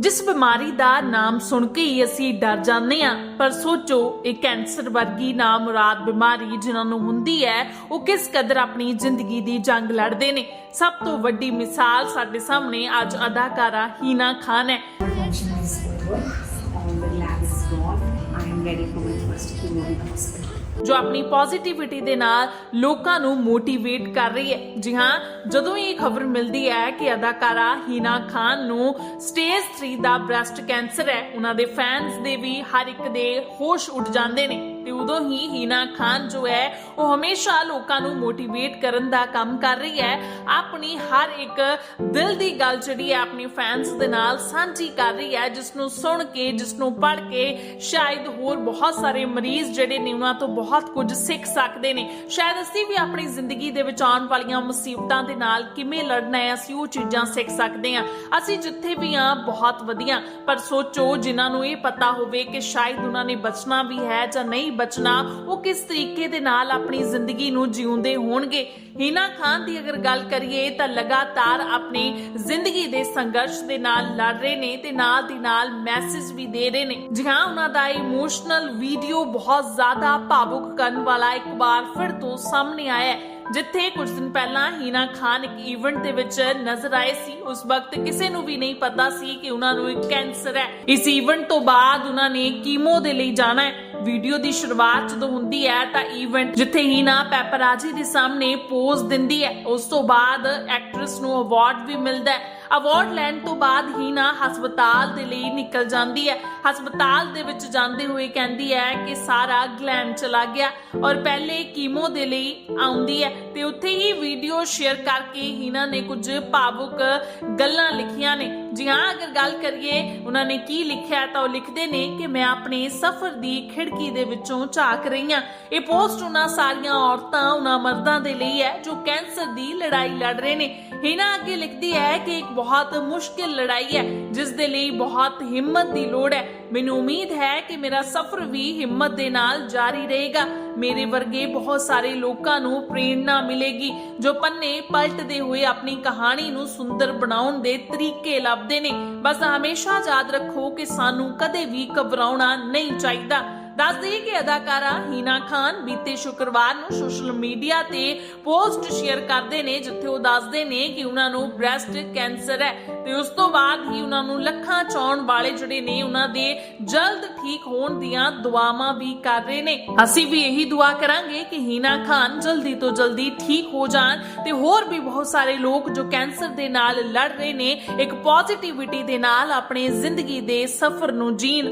ਜਿਸ ਬਿਮਾਰੀ ਦਾ ਨਾਮ ਸੁਣ ਕੇ ਹੀ ਅਸੀਂ ਡਰ ਜਾਂਦੇ ਹਾਂ। ਪਰ ਸੋਚੋ, ਇਹ ਕੈਂਸਰ ਵਰਗੀ ਨਾ ਬਿਮਾਰੀ ਜਿਨ੍ਹਾਂ ਨੂੰ ਹੁੰਦੀ ਹੈ, ਉਹ ਕਿਸ ਕਦਰ ਆਪਣੀ ਜ਼ਿੰਦਗੀ ਦੀ ਜੰਗ ਲੜਦੇ ਨੇ? ਸਭ ਤੋਂ ਵੱਡੀ ਮਿਸਾਲ ਸਾਡੇ ਸਾਹਮਣੇ ਅੱਜ ਅਦਾਕਾਰਾ ਹੀਨਾ ਖਾਨ ਹੈ। Function um, ready for my first chemo hospital. ਜੋ ਆਪਣੀ ਪੋਜ਼ਿਟਿਵਿਟੀ ਦੇ ਨਾਲ ਲੋਕਾਂ ਨੂੰ ਮੋਟੀਵੇਟ ਕਰ ਰਹੀ ਹੈ। ਜੀ ਹਾਂ, ਜਦੋਂ ਇਹ ਖਬਰ ਮਿਲਦੀ ਹੈ ਕਿ ਅਦਾਕਾਰਾ ਹੀਨਾ ਖਾਨ ਨੂੰ ਸਟੇਜ 3 ਦਾ ਬ੍ਰੈਸਟ ਕੈਂਸਰ ਹੈ, ਉਹਨਾਂ ਦੇ ਫੈਨਸ ਦੇ ਵੀ ਹਰ ਇੱਕ ਦੇ ਹੋਸ਼ ਉੱਡ ਜਾਂਦੇ ਨੇ। ਤੇ ਉਦੋਂ ਹੀ ਹੀਨਾ ਖਾਨ ਜੋ ਹੈ, ਉਹ ਹਮੇਸ਼ਾ ਲੋਕਾਂ ਨੂੰ ਮੋਟੀਵੇਟ ਕਰਨ ਦਾ ਕੰਮ ਕਰ ਰਹੀ ਹੈ। ਆਪਣੀ ਹਰ ਇੱਕ ਦਿਲ ਦੀ ਗੱਲ ਜਿਹੜੀ ਹੈ, ਆਪਣੀ ਫੈਨਸ ਦੇ ਨਾਲ ਸਾਂਝੀ ਕਰ ਰਹੀ ਹੈ ਜਿਸ ਨੂੰ ਸੁਣ ਕੇ ਜਿਸ ਨੂੰ ਪੜ੍ਹ ਕੇ ਸ਼ਾਇਦ ਹੋਰ ਬਹੁਤ ਸਾਰੇ ਮਰੀਜ਼ ਜਿਹੜੇ ਨੇ, ਉਹਨਾਂ ਤੋਂ ਬਹੁਤ ਕੁਝ ਸਿੱਖ ਸਕਦੇ ਨੇ। ਸ਼ਾਇਦ ਅਸੀਂ ਵੀ ਆਪਣੀ ਜ਼ਿੰਦਗੀ ਦੇ ਵਿੱਚ ਆਉਣ ਵਾਲੀਆਂ ਮੁਸੀਬਤਾਂ ਦੇ ਨਾਲ ਕਿਵੇਂ ਲੜਨਾ ਹੈ, ਅਸੀਂ ਉਹ ਚੀਜ਼ਾਂ ਸਿੱਖ ਸਕਦੇ ਹਾਂ। ਅਸੀਂ ਜਿੱਥੇ ਵੀ ਆ ਬਹੁਤ ਵਧੀਆ। ਪਰ ਸੋਚੋ, ਜਿਨ੍ਹਾਂ ਨੂੰ ਇਹ ਪਤਾ ਹੋਵੇ ਕਿ ਸ਼ਾਇਦ ਉਹਨਾਂ ਨੇ ਬਚਣਾ ਵੀ ਹੈ ਜਾਂ ਨਹੀਂ ਨਹੀਂ ਬਚਣਾ, ਉਹ ਕਿਸ ਤਰੀਕੇ ਦੇ ਨਾਲ ਆਪਣੀ ਜ਼ਿੰਦਗੀ ਨੂੰ ਜਿਉਂਦੇ ਹੋਣਗੇ? ਹੀਨਾ ਖਾਨ ਦੀ ਅਗਰ ਗੱਲ ਕਰੀਏ, ਤਾਂ ਲਗਾਤਾਰ ਆਪਣੀ ਜ਼ਿੰਦਗੀ ਦੇ ਸੰਘਰਸ਼ ਦੇ ਨਾਲ ਲੜ ਰਹੇ ਨੇ ਤੇ ਨਾਲ ਦੀ ਨਾਲ ਮੈਸੇਜ ਵੀ ਦੇ ਰਹੇ ਨੇ। ਜੀ ਹਾਂ, ਉਹਨਾਂ ਦਾ ਇਮੋਸ਼ਨਲ ਵੀਡੀਓ ਬਹੁਤ ਜ਼ਿਆਦਾ ਭਾਵੁਕ ਕਰਨ ਵਾਲਾ ਇੱਕ ਵਾਰ ਫਿਰ ਤੋਂ ਸਾਹਮਣੇ ਆਇਆ ਹੈ, ਜਿੱਥੇ ਕੁਝ ਦਿਨ ਪਹਿਲਾਂ ਹੀਨਾ ਖਾਨ ਇੱਕ ਇਵੈਂਟ ਦੇ ਵਿੱਚ ਨਜ਼ਰ ਆਏ ਸੀ। ਉਸ ਵਕਤ ਕਿਸੇ ਨੂੰ ਵੀ ਨਹੀਂ ਪਤਾ ਸੀ ਕਿ ਉਹਨਾਂ ਨੂੰ ਇੱਕ ਕੈਂਸਰ ਹੈ। ਇਸ ਇਵੈਂਟ ਤੋਂ ਬਾਅਦ ਉਹਨਾਂ ਨੇ ਕੀਮੋ ਦੇ ਲਈ ਜਾਣਾ ਹੈ। ਵੀਡੀਓ ਦੀ ਸ਼ੁਰੂਆਤ ਜਦੋਂ ਹੁੰਦੀ ਹੈ ਤਾਂ ਇਵੈਂਟ ਜਿੱਥੇ ਹੀਨਾ ਪੈਪਰਾਜੀ ਦੇ ਸਾਹਮਣੇ ਪੋਜ਼ ਦਿੰਦੀ ਹੈ, ਉਸ ਤੋਂ ਬਾਅਦ ਐਕਟਰੈਸ ਨੂੰ ਅਵਾਰਡ ਵੀ ਮਿਲਦਾ ਹੈ। ਅਵਾਰਡ ਲੈਣ ਤੋਂ ਬਾਅਦ ਹੀਨਾ ਹਸਪਤਾਲ ਦੇ ਲਈ ਨਿਕਲ ਜਾਂਦੀ ਹੈ। ਹਸਪਤਾਲ ਦੇ ਵਿੱਚ ਜਾਂਦੇ ਹੋਏ ਕਹਿੰਦੀ ਹੈ ਕਿ ਸਾਰਾ ਗਲੈਮ ਚਲਾ ਗਿਆ ਔਰ ਪਹਿਲੇ ਕੀਮੋ ਦੇ ਲਈ ਆਉਂਦੀ ਹੈ ਤੇ ਉੱਥੇ ਹੀ ਵੀਡੀਓ ਸ਼ੇਅਰ ਕਰਕੇ ਹੀਨਾ ਨੇ ਕੁਝ ਭਾਵੁਕ ਗੱਲਾਂ ਲਿਖੀਆਂ ਨੇ। ਜੀ ਹਾਂ, ਅਗਰ ਗੱਲ ਕਰੀਏ, ਉਹਨਾਂ ਨੇ ਕੀ ਲਿਖਿਆ ਤਾਂ ਉਹ ਲਿਖਦੇ ਨੇ ਕਿ ਮੈਂ ਆਪਣੇ ਸਫ਼ਰ ਦੀ ਖਿੜਕੀ ਦੇ ਵਿੱਚੋਂ ਝਾਕ ਰਹੀ ਹਾਂ। ਇਹ ਪੋਸਟ ਉਹਨਾਂ ਸਾਰੀਆਂ ਔਰਤਾਂ, ਉਹਨਾਂ ਮਰਦਾਂ ਦੇ ਲਈ ਹੈ, ਜੋ ਕੈਂਸਰ ਦੀ ਲੜਾਈ ਲੜ ਰਹੇ ਨੇ। ਹੀਨਾ ਅੱਗੇ ਲਿਖਦੀ ਹੈ ਕਿ ਇੱਕ ਬਹੁਤ ਮੁਸ਼ਕਿਲ ਲੜਾਈ ਹੈ, ਜਿਸ ਦੇ ਲਈ ਬਹੁਤ ਹਿੰਮਤ ਦੀ ਲੋੜ ਹੈ। ਮੈਨੂੰ ਉਮੀਦ ਹੈ ਕਿ ਮੇਰਾ ਸਫ਼ਰ ਵੀ ਹਿੰਮਤ ਦੇ ਨਾਲ ਜਾਰੀ ਰਹੇਗਾ। ਮੇਰੇ ਵਰਗੇ ਬਹੁਤ ਸਾਰੇ ਲੋਕਾਂ ਨੂੰ ਪ੍ਰੇਰਣਾ ਮਿਲੇਗੀ, ਜੋ ਪੰਨੇ ਪਲਟਦੇ ਹੋਏ ਆਪਣੀ ਕਹਾਣੀ ਨੂੰ ਸੁੰਦਰ ਬਣਾਉਣ ਦੇ ਤਰੀਕੇ ਲੱਭਦੇ ਨੇ। ਬਸ ਹਮੇਸ਼ਾ ਯਾਦ ਰੱਖੋ ਕਿ ਸਾਨੂੰ ਕਦੇ ਵੀ ਘਬਰਾਉਣਾ ਨਹੀਂ ਚਾਹੀਦਾ। ਦੱਸ ਦਈਏ ਕਿ ਅਦਾਕਾਰਾ ਹੀਨਾ ਖਾਨ ਬੀਤੇ ਸ਼ੁੱਕਰਵਾਰ ਨੂੰ ਸੋਸ਼ਲ ਮੀਡੀਆ ਤੇ ਪੋਸਟ ਸ਼ੇਅਰ ਕਰਦੇ ਨੇ, ਜਿੱਥੇ ਉਹ ਦੱਸਦੇ ਨੇ ਕਿ ਉਹਨਾਂ ਨੂੰ ਬ੍ਰੈਸਟ ਕੈਂਸਰ ਹੈ। ਤੇ ਉਸ ਤੋਂ ਬਾਅਦ ਹੀ ਉਹਨਾਂ ਨੂੰ ਲੱਖਾਂ ਚਾਉਣ ਵਾਲੇ ਜਿਹੜੇ ਨੇ, ਉਹਨਾਂ ਦੇ ਜਲਦ ਠੀਕ ਹੋਣ ਦੀਆਂ ਦੁਆਵਾਂ ਵੀ ਕਰ ਰਹੇ ਨੇ। ਅਸੀਂ ਵੀ ਇਹੀ ਦੁਆ ਕਰਾਂਗੇ ਕਿ ਹੀਨਾ ਖਾਨ ਜਲਦੀ ਤੋਂ ਜਲਦੀ ਠੀਕ ਹੋ ਜਾਣ ਤੇ ਹੋਰ ਵੀ ਬਹੁਤ ਸਾਰੇ ਲੋਕ ਜੋ ਕੈਂਸਰ ਦੇ ਨਾਲ ਲੜ ਰਹੇ ਨੇ, ਇੱਕ ਪੋਜ਼ਿਟਿਵਿਟੀ ਦੇ ਨਾਲ ਆਪਣੇ ਜ਼ਿੰਦਗੀ ਦੇ ਸਫ਼ਰ ਨੂੰ ਜੀਣ।